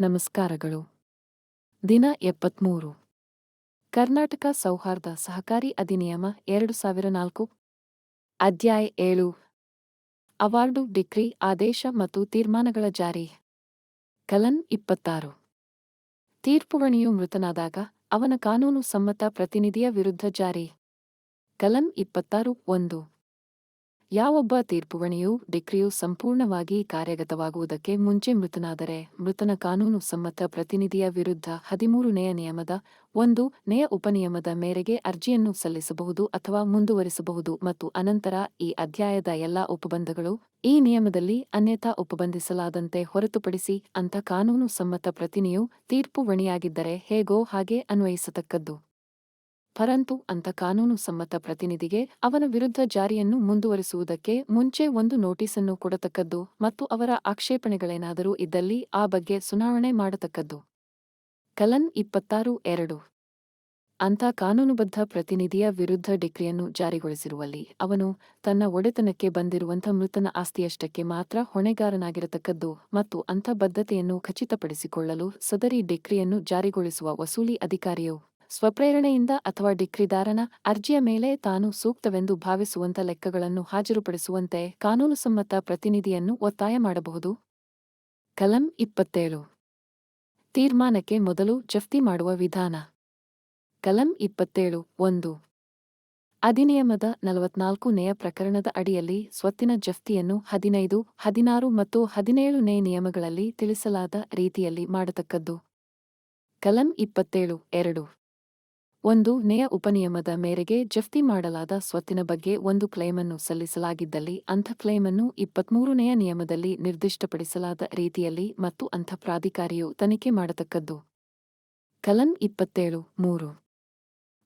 ನಮಸ್ಕಾರಗಳು. ದಿನ ಎಪ್ಪತ್ಮೂರು. ಕರ್ನಾಟಕ ಸೌಹಾರ್ದ ಸಹಕಾರಿ ಅಧಿನಿಯಮ ಎರಡು ಸಾವಿರ ನಾಲ್ಕು. ಅಧ್ಯಾಯ ಏಳು. ಅವಾರ್ಡು ಡಿಕ್ರಿ ಆದೇಶ ಮತ್ತು ತೀರ್ಮಾನಗಳ ಜಾರಿ. ಕಲನ್ ಇಪ್ಪತ್ತಾರು. ತೀರ್ಪುವಣಿಯು ಮೃತನಾದಾಗ ಅವನ ಕಾನೂನು ಸಮ್ಮತ ಪ್ರತಿನಿಧಿಯ ವಿರುದ್ಧ ಜಾರಿ. ಕಲಂ ಇಪ್ಪತ್ತಾರು ಒಂದು. ಯಾವೊಬ್ಬ ತೀರ್ಪುವಣಿಯು ಡಿಕ್ರಿಯು ಸಂಪೂರ್ಣವಾಗಿ ಕಾರ್ಯಗತವಾಗುವುದಕ್ಕೆ ಮುಂಚೆ ಮೃತನಾದರೆ, ಮೃತನ ಕಾನೂನು ಸಮ್ಮತ ಪ್ರತಿನಿಧಿಯ ವಿರುದ್ಧ ಹದಿಮೂರನೆಯ ನಿಯಮದ ಒಂದು ನೇಯ ಉಪನಿಯಮದ ಮೇರೆಗೆ ಅರ್ಜಿಯನ್ನು ಸಲ್ಲಿಸಬಹುದು ಅಥವಾ ಮುಂದುವರಿಸಬಹುದು ಮತ್ತು ಅನಂತರ ಈ ಅಧ್ಯಾಯದ ಎಲ್ಲಾ ಉಪಬಂಧಗಳು ಈ ನಿಯಮದಲ್ಲಿ ಅನ್ಯಥಾ ಉಪಬಂಧಿಸಲಾದಂತೆ ಹೊರತುಪಡಿಸಿ ಅಂಥ ಕಾನೂನು ಸಮ್ಮತ ಪ್ರತಿನಿಯು ತೀರ್ಪುವಣಿಯಾಗಿದ್ದರೆ ಹೇಗೋ ಹಾಗೆ ಅನ್ವಯಿಸತಕ್ಕದ್ದು. ಪರಂತು ಅಂಥ ಕಾನೂನು ಸಮ್ಮತ ಪ್ರತಿನಿಧಿಗೆ ಅವನ ವಿರುದ್ಧ ಜಾರಿಯನ್ನು ಮುಂದುವರಿಸುವುದಕ್ಕೆ ಮುಂಚೆ ಒಂದು ನೋಟಿಸನ್ನು ಕೊಡತಕ್ಕದ್ದು ಮತ್ತು ಅವರ ಆಕ್ಷೇಪಣೆಗಳೇನಾದರೂ ಇದ್ದಲ್ಲಿ ಆ ಬಗ್ಗೆ ಸುನಾವಣೆ ಮಾಡತಕ್ಕದ್ದು. ಕಲನ್ ಇಪ್ಪತ್ತಾರು ಎರಡು. ಅಂಥ ಕಾನೂನುಬದ್ಧ ಪ್ರತಿನಿಧಿಯ ವಿರುದ್ಧ ಡಿಕ್ರಿಯನ್ನು ಜಾರಿಗೊಳಿಸಿರುವಲ್ಲಿ ಅವನು ತನ್ನ ಒಡೆತನಕ್ಕೆ ಬಂದಿರುವಂಥ ಮೃತನ ಆಸ್ತಿಯಷ್ಟಕ್ಕೆ ಮಾತ್ರ ಹೊಣೆಗಾರನಾಗಿರತಕ್ಕದ್ದು ಮತ್ತು ಅಂಥ ಬದ್ಧತೆಯನ್ನು ಖಚಿತಪಡಿಸಿಕೊಳ್ಳಲು ಸದರಿ ಡಿಕ್ರಿಯನ್ನು ಜಾರಿಗೊಳಿಸುವ ವಸೂಲಿ ಅಧಿಕಾರಿಯು ಸ್ವಪ್ರೇರಣೆಯಿಂದ ಅಥವಾ ಡಿಕ್ರಿದಾರನ ಅರ್ಜಿಯ ಮೇಲೆ ತಾನು ಸೂಕ್ತವೆಂದು ಭಾವಿಸುವಂಥ ಲೆಕ್ಕಗಳನ್ನು ಹಾಜರುಪಡಿಸುವಂತೆ ಕಾನೂನುಸಮ್ಮತ ಪ್ರತಿನಿಧಿಯನ್ನು ಒತ್ತಾಯ ಮಾಡಬಹುದು. ಕಲಂ ಇಪ್ಪತ್ತೇಳು. ತೀರ್ಮಾನಕ್ಕೆ ಮೊದಲು ಜಫ್ತಿ ಮಾಡುವ ವಿಧಾನ. ಕಲಂ ಇಪ್ಪತ್ತೇಳು ಒಂದು. ಅಧಿನಿಯಮದ ನಲವತ್ನಾಲ್ಕುನೆಯ ಪ್ರಕರಣದ ಅಡಿಯಲ್ಲಿ ಸ್ವತ್ತಿನ ಜಫ್ತಿಯನ್ನು ಹದಿನೈದು, ಹದಿನಾರು ಮತ್ತು ಹದಿನೇಳನೇ ನಿಯಮಗಳಲ್ಲಿ ತಿಳಿಸಲಾದ ರೀತಿಯಲ್ಲಿ ಮಾಡತಕ್ಕದ್ದು. ಕಲಂ ಇಪ್ಪತ್ತೇಳು ಎರಡು. ಒಂದು ನೇಯ ಉಪನಿಯಮದ ಮೇರೆಗೆ ಜಫ್ತಿ ಮಾಡಲಾದ ಸ್ವತ್ತಿನ ಬಗ್ಗೆ ಒಂದು ಕ್ಲೈಮನ್ನು ಸಲ್ಲಿಸಲಾಗಿದ್ದಲ್ಲಿ ಅಂಥ ಕ್ಲೈಮನ್ನು ಇಪ್ಪತ್ಮೂರನೆಯ ನಿಯಮದಲ್ಲಿ ನಿರ್ದಿಷ್ಟಪಡಿಸಲಾದ ರೀತಿಯಲ್ಲಿ ಮತ್ತು ಅಂಥ ಪ್ರಾಧಿಕಾರಿಯು ತನಿಖೆ ಮಾಡತಕ್ಕದ್ದು. ಕಲನ್ ಇಪ್ಪತ್ತೇಳು, ಮೂರು.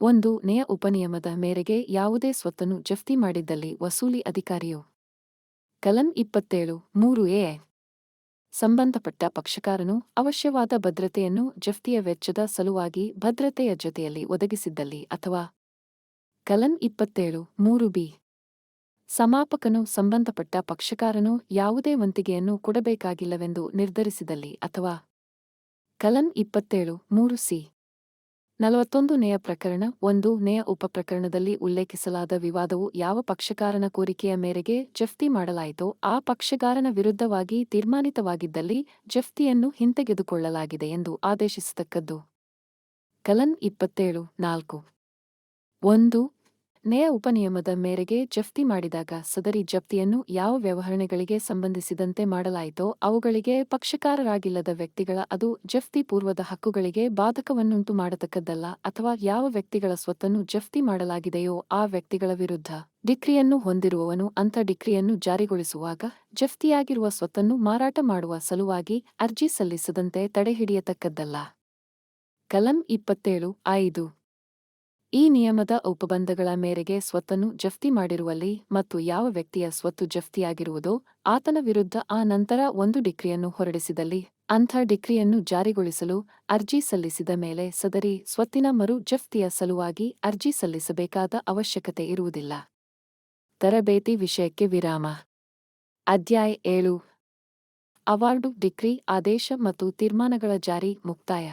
ಒಂದು ನೇಯ ಉಪನಿಯಮದ ಮೇರೆಗೆ ಯಾವುದೇ ಸ್ವತ್ತನ್ನು ಜಫ್ತಿ ಮಾಡಿದ್ದಲ್ಲಿ ವಸೂಲಿ ಅಧಿಕಾರಿಯು. ಕಲನ್ ಇಪ್ಪತ್ತೇಳು, ಮೂರು ಎ. ಸಂಬಂಧಪಟ್ಟ ಪಕ್ಷಕಾರನು ಅವಶ್ಯವಾದ ಭದ್ರತೆಯನ್ನು ಜಫ್ತಿಯ ವೆಚ್ಚದ ಸಲುವಾಗಿ ಭದ್ರತೆಯ ಜೊತೆಯಲ್ಲಿ ಒದಗಿಸಿದ್ದಲ್ಲಿ ಅಥವಾ ಕಲನ್ ಇಪ್ಪತ್ತೇಳು, ಮೂರು ಬಿ. ಸಮಾಪಕನು ಸಂಬಂಧಪಟ್ಟ ಪಕ್ಷಕಾರನು ಯಾವುದೇ ವಂತಿಗೆಯನ್ನು ಕೊಡಬೇಕಾಗಿಲ್ಲವೆಂದು ನಿರ್ಧರಿಸಿದಲ್ಲಿ ಅಥವಾ ಕಲನ್ ಇಪ್ಪತ್ತೇಳು, ಮೂರು ಸಿ. ನಲವತ್ತೊಂದು ನೇಯ ಪ್ರಕರಣ ಒಂದು ನೇಯ ಉಪಪ್ರಕರಣದಲ್ಲಿ ಉಲ್ಲೇಖಿಸಲಾದ ವಿವಾದವು ಯಾವ ಪಕ್ಷಕಾರನ ಕೋರಿಕೆಯ ಮೇರೆಗೆ ಜಫ್ತಿ ಮಾಡಲಾಯಿತೋ ಆ ಪಕ್ಷಗಾರನ ವಿರುದ್ಧವಾಗಿ ತೀರ್ಮಾನಿತವಾಗಿದ್ದಲ್ಲಿ ಜಫ್ತಿಯನ್ನು ಹಿಂತೆಗೆದುಕೊಳ್ಳಲಾಗಿದೆ ಎಂದು ಆದೇಶಿಸತಕ್ಕದ್ದು. ಕಲನ್ ಇಪ್ಪತ್ತೇಳು ನಾಲ್ಕು. ಒಂದು ನೇಯ ಉಪನಿಯಮದ ಮೇರೆಗೆ ಜಫ್ತಿ ಮಾಡಿದಾಗ ಸದರಿ ಜಪ್ತಿಯನ್ನು ಯಾವ ವ್ಯವಹರಣೆಗಳಿಗೆ ಸಂಬಂಧಿಸಿದಂತೆ ಮಾಡಲಾಯಿತೋ ಅವುಗಳಿಗೆ ಪಕ್ಷಕಾರರಾಗಿಲ್ಲದ ವ್ಯಕ್ತಿಗಳ ಅದು ಜಫ್ತಿ ಪೂರ್ವದ ಹಕ್ಕುಗಳಿಗೆ ಬಾಧಕವನ್ನುಂಟು ಮಾಡತಕ್ಕದ್ದಲ್ಲ ಅಥವಾ ಯಾವ ವ್ಯಕ್ತಿಗಳ ಸ್ವತ್ತನ್ನು ಜಫ್ತಿ ಮಾಡಲಾಗಿದೆಯೋ ಆ ವ್ಯಕ್ತಿಗಳ ವಿರುದ್ಧ ಡಿಕ್ರಿಯನ್ನು ಹೊಂದಿರುವವನು ಅಂಥ ಡಿಕ್ರಿಯನ್ನು ಜಾರಿಗೊಳಿಸುವಾಗ ಜಫ್ತಿಯಾಗಿರುವ ಸ್ವತ್ತನ್ನು ಮಾರಾಟ ಮಾಡುವ ಸಲುವಾಗಿ ಅರ್ಜಿ ಸಲ್ಲಿಸದಂತೆ ತಡೆಹಿಡಿಯತಕ್ಕದ್ದಲ್ಲ. ಕಲಂ ಇಪ್ಪತ್ತೇಳು, ಐದು. ಈ ನಿಯಮದ ಉಪಬಂಧಗಳ ಮೇರೆಗೆ ಸ್ವತ್ತನ್ನು ಜಫ್ತಿ ಮಾಡಿರುವಲ್ಲಿ ಮತ್ತು ಯಾವ ವ್ಯಕ್ತಿಯ ಸ್ವತ್ತು ಜಫ್ತಿಯಾಗಿರುವುದೋ ಆತನ ವಿರುದ್ಧ ಆ ನಂತರ ಒಂದು ಡಿಕ್ರಿಯನ್ನು ಹೊರಡಿಸಿದಲ್ಲಿ ಅಂಥ ಡಿಕ್ರಿಯನ್ನು ಜಾರಿಗೊಳಿಸಲು ಅರ್ಜಿ ಸಲ್ಲಿಸಿದ ಮೇಲೆ ಸದರಿ ಸ್ವತ್ತಿನ ಮರು ಜಫ್ತಿಯ ಸಲುವಾಗಿ ಅರ್ಜಿ ಸಲ್ಲಿಸಬೇಕಾದ ಅವಶ್ಯಕತೆ ಇರುವುದಿಲ್ಲ. ತರಬೇತಿ ವಿಷಯಕ್ಕೆ ವಿರಾಮ. ಅಧ್ಯಾಯ ಏಳು. ಅವಾರ್ಡು, ಡಿಕ್ರಿ, ಆದೇಶ ಮತ್ತು ತೀರ್ಮಾನಗಳ ಜಾರಿ ಮುಕ್ತಾಯ.